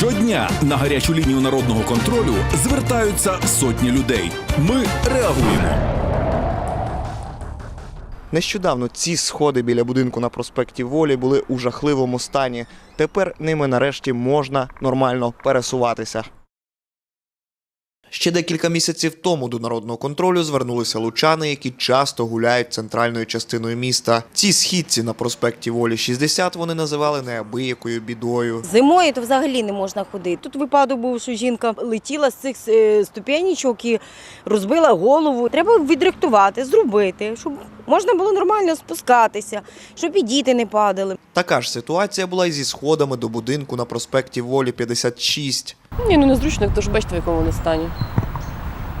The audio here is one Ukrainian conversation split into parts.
Щодня на гарячу лінію народного контролю звертаються сотні людей. Ми реагуємо. Нещодавно ці сходи біля будинку на проспекті Волі були у жахливому стані. Тепер ними нарешті можна нормально пересуватися. Ще декілька місяців тому до народного контролю звернулися лучани, які часто гуляють центральною частиною міста. Ці східці на проспекті Волі 60 вони називали неабиякою бідою. Зимою то взагалі не можна ходити. Тут випадок був, що жінка летіла з цих е, ступенічок і розбила голову. Треба відректувати, зробити, щоб можна було нормально спускатися, щоб і діти не падали. Така ж ситуація була і зі сходами до будинку на проспекті Волі 56. Ні, ну незручно, хто ж бачите, в якому вони стані.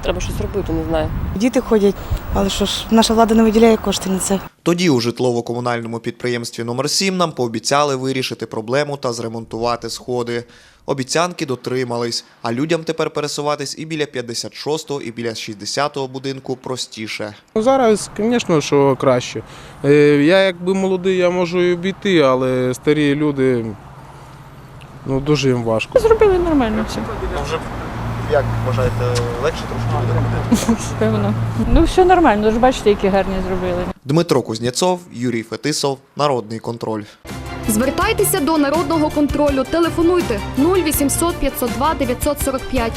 Треба щось робити, не знаю. Діти ходять, але що ж, наша влада не виділяє кошти на це. Тоді у житлово-комунальному підприємстві номер 7 нам пообіцяли вирішити проблему та зремонтувати сходи. Обіцянки дотримались, а людям тепер пересуватись і біля 56-го, і біля 60-го будинку простіше. Ну, Зараз, звісно, що краще. Е, Я якби молодий, я можу і обійти, але старі люди ну, дуже їм важко. Зробили нормально все, Вже як вважаєте, легше трошки буде? певно. Ну все нормально, ж бачите, які гарні зробили. Дмитро Кузнєцов, Юрій Фетисов, Народний контроль. Звертайтеся до народного контролю. Телефонуйте 0800 502 945